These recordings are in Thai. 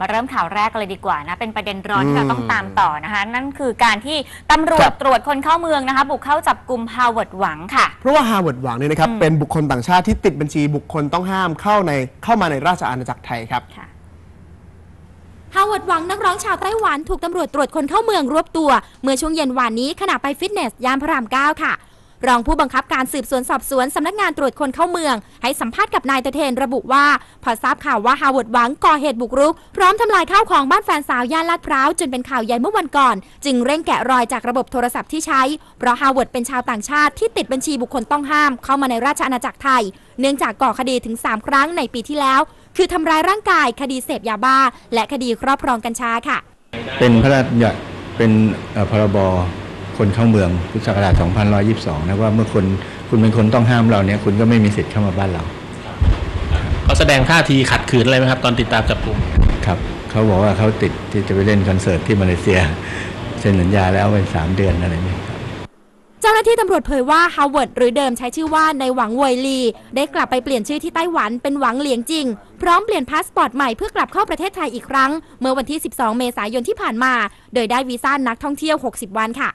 มาเริ่มข่าวแรกกันเลยดีกว่านะเป็นประเด็นร้อนที่เราอืมต้องตามต่อนะคะ นั่นคือการที่ตำรวครัจบตรวจคนเข้าเมืองนะคะ บุกเข้าจับกลุ่มฮาวเวิร์ดหวังค่ะ เพราะว่าฮาร์วาร์ดหวังเนี่ยนะครับอืมเป็นบุคคลต่างชาติที่ติดบัญชีบุคคลต้องห้ามเข้าในเข้ามาในราชอาณาจักรไทยครับค่ะฮาวเวิร์ดหวังนักร้องชาวไต้หวันถูกตำรวจตรวจคนเข้าเมืองรวบตัว เมื่อช่วงเย็นวานนี้ขณะไปฟิตเนสย่านพระราม9ค่ะ รองผู้บังคับการสืบสวนสอบสวนสำนักงานตรวจคนเข้าเมือง ให้สัมภาษณ์กับนายเตเทนระบุว่า พอทราบข่าวว่าฮาวเวิร์ดหวังก่อเหตุบุกรุก พร้อมทำลายข้าวของบ้านแฟนสาวย่านลาดพร้าวจนเป็นข่าวใหญ่เมื่อวันก่อน จึงเร่งแกะรอยจากระบบโทรศัพท์ที่ใช้ เพราะฮาวเวิร์ดเป็นชาวต่างชาติที่ติดบัญชีบุคคลต้องห้าม เข้ามาในราชอาณาจักรไทย เนื่องจากก่อคดีถึง 3 ครั้งในปีที่แล้ว คือทำร้ายร่างกายคดีเสพยาบ้า และคดีครอบครองกัญชาค่ะ เป็นพระราชบัญญัติเป็นเอ่อพรบ คนเข้าเมืองพุทธศักราช2122 นะว่าเมื่อคนคุณเป็นคนต้องห้ามเราเนี่ยคุณก็ไม่มีสิทธิ์เข้ามาบ้านเราเขาแสดงท่าทีขัดขืนอะไรไหมครับ ตอนติดตามจับกลุ่มครับเขาบอกว่าเขาติดที่จะไปเล่นคอนเสิร์ตที่มาเลเซียเซ็นสัญญาแล้วเป็นสามเดือนอะไรนี่ครับเจ้าหน้าที่ตำรวจเผยว่าฮาวเวิร์ดหรือเดิมใช้ชื่อว่าในหวังเวยลี ได้กลับไปเปลี่ยนชื่อที่ไต้หวันเป็นหวังเหลียงจริง พร้อมเปลี่ยนพาสปอร์ตใหม่เพื่อกลับเข้าประเทศไทยอีกครั้ง เมื่อวันที่ 12 เมษายนที่ผ่านมา โดยได้วีซ่านักท่องเที่ยว 60 วันค่ะ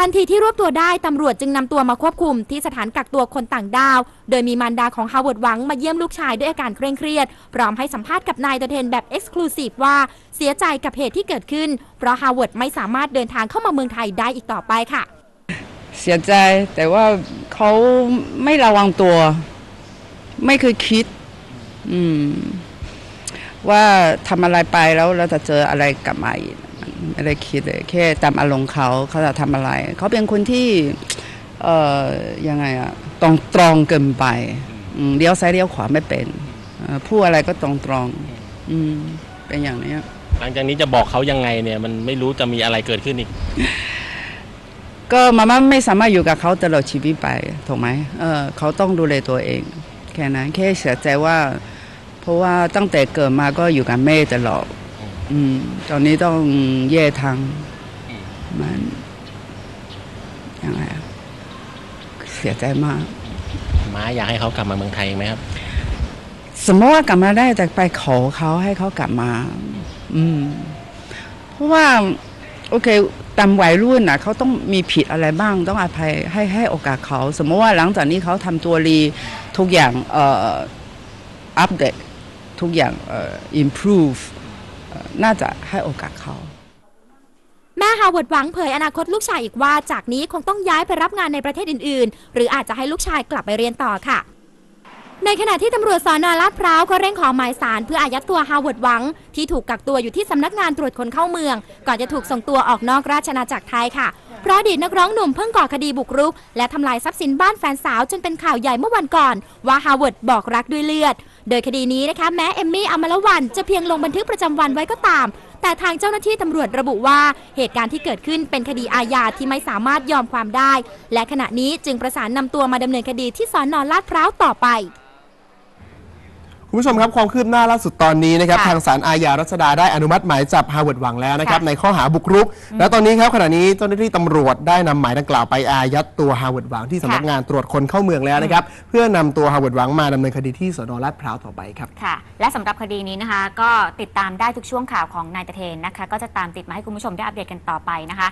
ทันทีที่รวบตัวได้ตำรวจจึงนำตัวมาควบคุมที่สถานกักตัวคนต่างด้าว โดยมีมารดาของฮาวเวิร์ดหวังมาเยี่ยมลูกชายด้วยอาการเคร่งเครียด พร้อมให้สัมภาษณ์กับนายเตเทนแบบเอ็กซ์คลูซีฟว่าเสียใจกับเหตุที่เกิดขึ้น เพราะฮาวเวิร์ดไม่สามารถเดินทางเข้ามาเมืองไทยได้อีกต่อไปค่ะ เสียใจแต่ว่าเขาไม่ระวังตัว ไม่เคยคิด อืม ว่าทำอะไรไปแล้วเราจะเจออะไรกลับมาอีก ไม่ได้คิดเลยแค่ตามอารมณ์เขาเขาจะทำอะไร เขาเป็นคนที่ เอ่อยังไงอะตรงตรงเกินไปอืมเลี้ยวซ้ายเลี้ยวขวาไม่เป็นเอ่อพูดอะไรก็ตรงตรงๆอืมเป็นอย่างนี้หลังจากนี้จะบอกเขายังไงเนี่ย มันไม่รู้จะมีอะไรเกิดขึ้นอีก ก็มาม่าไม่สามารถอยู่กับเขาตลอดชีวิตไปถูกไหมเออเขาต้องดูแลตัวเอง แค่นั้นแค่เสียใจว่า เพราะว่าตั้งแต่เกิดมาก็อยู่กับแม่ตลอด อืม ตอนนี้ต้องแยกทางมันยังไงอะเสียใจมากม้าอยากให้เขากลับมาเมืองไทยอีกไหมครับ สมมติว่ากลับมาได้แต่ไปขอเขาให้เขากลับมา อืม เพราะว่า โอเคตามวัยรุ่นน่ะเขาต้องมีผิดอะไรบ้าง ต้องอภัยให้ให้โอกาสเขา สมมติว่าหลังจากนี้เขาทำตัวรีทุกอย่างเอ่ออัปเดตทุกอย่างเอ่อ improve เอ่อ น่าจะให้โอกาสเขา แม่ฮาวเวิร์ดหวังเผยอนาคตลูกชายอีกว่า จากนี้คงต้องย้ายไปรับงานในประเทศอื่น ๆ หรืออาจจะให้ลูกชายกลับไปเรียนต่อค่ะ ในขณะที่ตำรวจสอนอลาดพร้าวก็เร่งขอหมายสารเพื่ออายัดตัวฮาวเวิร์ดหวัง ที่ถูกกักตัวอยู่ที่สำนักงานตรวจคนเข้าเมือง ก่อนจะถูกส่งตัวออกนอกราชอาณาจักรไทยค่ะ เพราะอดีตนักร้องหนุ่มเพิ่งก่อคดีบุกรุก และทำลายทรัพย์สินบ้านแฟนสาวจนเป็นข่าวใหญ่เมื่อวันก่อน ว่าฮาวเวิร์ดบอกรักด้วยเลือด โดยคดีนี้นะคะแม้เอมมี่อมรวันจะเพียงลงบันทึกประจำวันไว้ก็ตาม แต่ทางเจ้าหน้าที่ตำรวจระบุว่าเหตุการณ์ที่เกิดขึ้นเป็นคดีอาญาที่ไม่สามารถยอมความได้ และขณะนี้จึงประสานนำตัวมาดำเนินคดีที่สอนอลาดพร้าวต่อไป คุณผู้ชมครับความคืบหน้าล่าสุดตอนนี้นะครับค่ะทางศาลอาญารัชดาได้อนุมัติหมายจับฮาร์วาร์ดหวังแล้วนะครับค่ะในข้อหาบุกรุก แล้วตอนนี้ครับขณะนี้เจ้าหน้าที่ตำรวจได้นำหมายดังกล่าวไปอายัดตัวฮาร์วาร์ดหวังที่สำนักงานตรวจคนเข้าเมืองแล้วนะครับเพื่อนำตัวฮาร์วาร์ดหวังมาดำเนินคดีที่สนลาดพร้าวต่อไปครับ ค่ะ และสำหรับคดีนี้นะคะ ก็ติดตามได้ทุกช่วงข่าวของนายตะเทนนะคะ ก็จะตามติดมาให้คุณผู้ชมได้อัปเดตกันต่อไปนะคะ